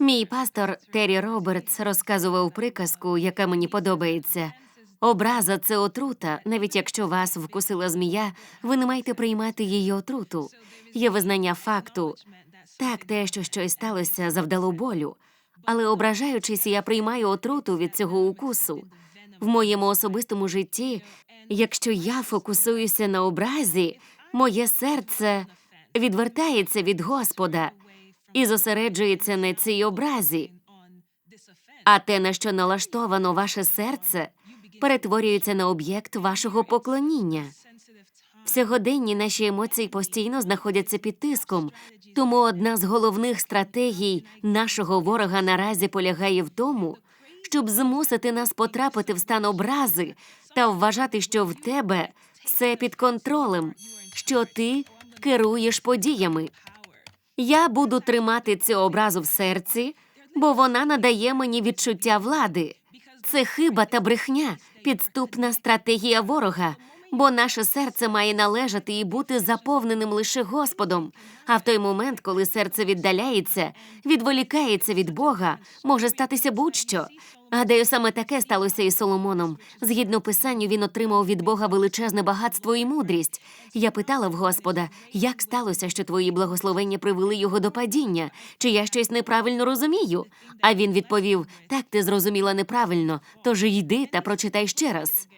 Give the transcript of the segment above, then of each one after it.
Мій пастор Террі Робертс розказував приказку, яка мені подобається. Образа це отрута. Навіть якщо вас вкусила змія, ви не маєте приймати її отруту. Є визнання факту. Так, те, що щось сталося, завдало болю. Але ображаючись, я приймаю отруту від цього укусу. В моєму особистому житті, якщо я фокусуюся на образі, моє серце відвертається від Господа і зосереджується на цій образі. А те, на що налаштовано ваше серце, перетворюється на об'єкт вашого поклоніння. В сьогоденні наші емоції постійно знаходяться під тиском, тому одна з головних стратегій нашого ворога наразі полягає в тому, щоб змусити нас потрапити в стан образи та вважати, що в тебе все під контролем, що ти керуєш подіями. Я буду тримати цю образу в серці, бо вона надає мені відчуття влади. Це хиба та брехня, підступна стратегія ворога, бо наше серце має належати і бути заповненим лише Господом. А в той момент, коли серце віддаляється, відволікається від Бога, може статися будь-що. Гадаю, саме таке сталося і Соломоном. Згідно писанню, він отримав від Бога величезне багатство і мудрість. Я питала в Господа, як сталося, що твої благословення привели його до падіння, чи я щось неправильно розумію? А він відповів: так, ти зрозуміла неправильно, тож йди та прочитай ще раз.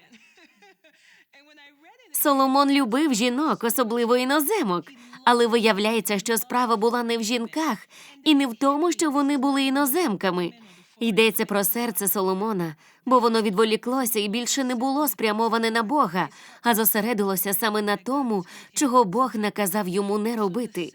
Соломон любив жінок, особливо іноземок, але виявляється, що справа була не в жінках і не в тому, що вони були іноземками. Йдеться про серце Соломона, бо воно відволіклося і більше не було спрямоване на Бога, а зосередилося саме на тому, чого Бог наказав йому не робити.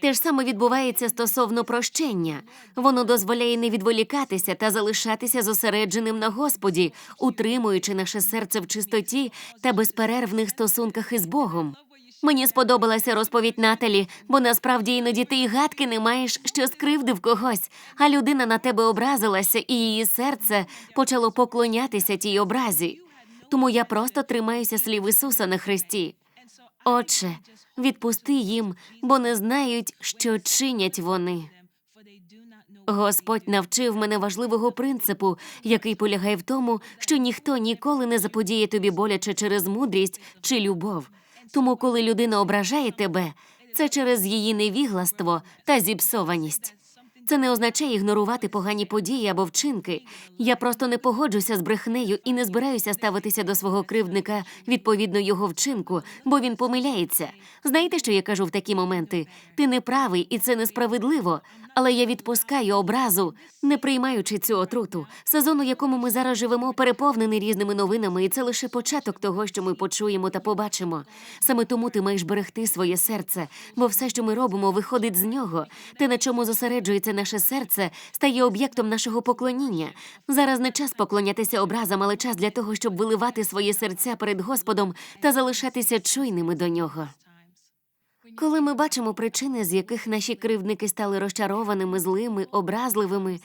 Те ж саме відбувається стосовно прощення. Воно дозволяє не відволікатися та залишатися зосередженим на Господі, утримуючи наше серце в чистоті та безперервних стосунках із Богом. Мені сподобалася розповідь Наталі, бо насправді іноді ти й гадки не маєш, що скривдив когось, а людина на тебе образилася, і її серце почало поклонятися тій образі. Тому я просто тримаюся слів Ісуса на хресті. Отче, відпусти їм, бо не знають, що чинять вони. Господь навчив мене важливого принципу, який полягає в тому, що ніхто ніколи не заподіє тобі боляче через мудрість чи любов. Тому, коли людина ображає тебе, це через її невігластво та зіпсованість. Це не означає ігнорувати погані події або вчинки. Я просто не погоджуся з брехнею і не збираюся ставитися до свого кривдника відповідно його вчинку, бо він помиляється. Знаєте, що я кажу в такі моменти? Ти не правий, і це несправедливо. Але я відпускаю образу, не приймаючи цю отруту. Сезон, у якому ми зараз живемо, переповнений різними новинами, і це лише початок того, що ми почуємо та побачимо. Саме тому ти маєш берегти своє серце, бо все, що ми робимо, виходить з нього. Те, на чому зосереджується наше серце, стає об'єктом нашого поклоніння. Зараз не час поклонятися образам, але час для того, щоб виливати свої серця перед Господом та залишатися чуйними до нього. Коли ми бачимо причини, з яких наші кривдники стали розчарованими, злими, образливими,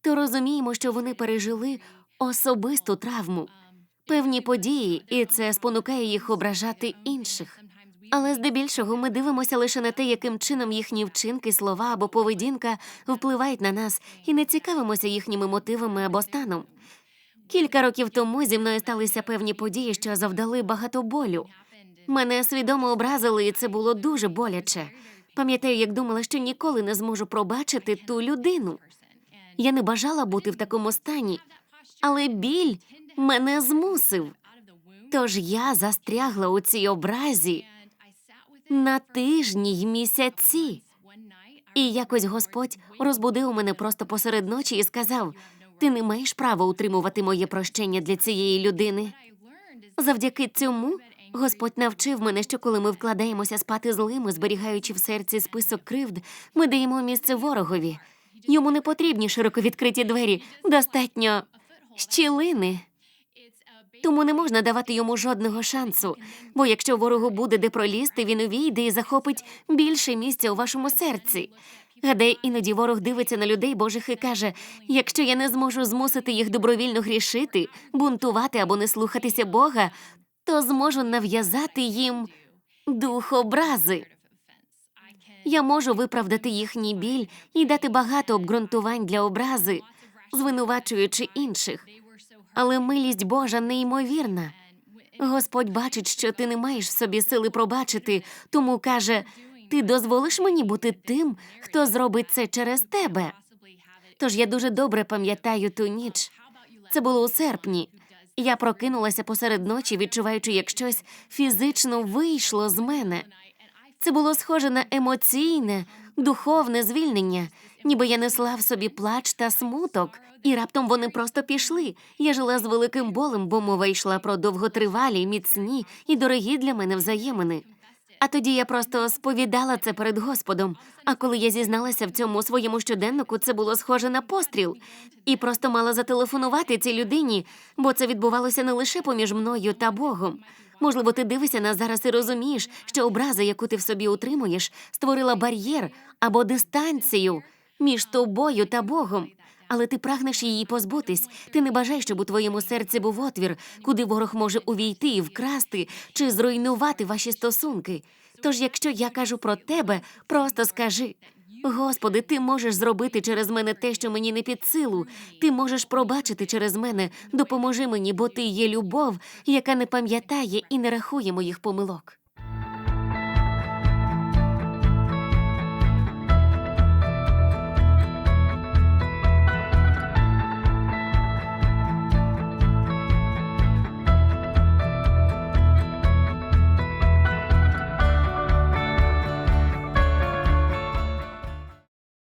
то розуміємо, що вони пережили особисту травму, певні події, і це спонукає їх ображати інших. Але здебільшого ми дивимося лише на те, яким чином їхні вчинки, слова або поведінка впливають на нас, і не цікавимося їхніми мотивами або станом. Кілька років тому зі мною сталися певні події, що завдали багато болю. Мене свідомо образили, і це було дуже боляче. Пам'ятаю, як думала, що ніколи не зможу пробачити ту людину. Я не бажала бути в такому стані, але біль мене змусив. Тож я застрягла у цій образі на тижні й місяці. І якось Господь розбудив мене просто посеред ночі і сказав: Ти не маєш права утримувати моє прощення для цієї людини. Завдяки цьому Господь навчив мене, що коли ми вкладаємося спати злими, зберігаючи в серці список кривд, ми даємо місце ворогові. Йому не потрібні широко відкриті двері, достатньо щілини. Тому не можна давати йому жодного шансу. Бо якщо ворогу буде де пролізти, він увійде і захопить більше місця у вашому серці. Гадаю, іноді ворог дивиться на людей Божих і каже: якщо я не зможу змусити їх добровільно грішити, бунтувати або не слухатися Бога, то зможу нав'язати їм дух образи. Я можу виправдати їхній біль і дати багато обґрунтувань для образи, звинувачуючи інших. Але милість Божа неймовірна. Господь бачить, що ти не маєш в собі сили пробачити, тому каже: ти дозволиш мені бути тим, хто зробить це через тебе. Тож я дуже добре пам'ятаю ту ніч. Це було у серпні. Я прокинулася посеред ночі, відчуваючи, як щось фізично вийшло з мене. Це було схоже на емоційне, духовне звільнення, ніби я несла в собі плач та смуток, і раптом вони просто пішли. Я жила з великим болем, бо мова йшла про довготривалі, міцні і дорогі для мене взаємини. А тоді я просто сповідала це перед Господом. А коли я зізналася в цьому своєму щоденнику, це було схоже на постріл, і просто мала зателефонувати цій людині, бо це відбувалося не лише поміж мною та Богом. Можливо, ти дивишся нас зараз і розумієш, що образа, яку ти в собі утримуєш, створила бар'єр або дистанцію між тобою та Богом. Але ти прагнеш її позбутись. Ти не бажаєш, щоб у твоєму серці був отвір, куди ворог може увійти вкрасти чи зруйнувати ваші стосунки. Тож, якщо я кажу про тебе, просто скажи. Господи, ти можеш зробити через мене те, що мені не під силу. Ти можеш пробачити через мене. Допоможи мені, бо ти є любов, яка не пам'ятає і не рахує моїх помилок.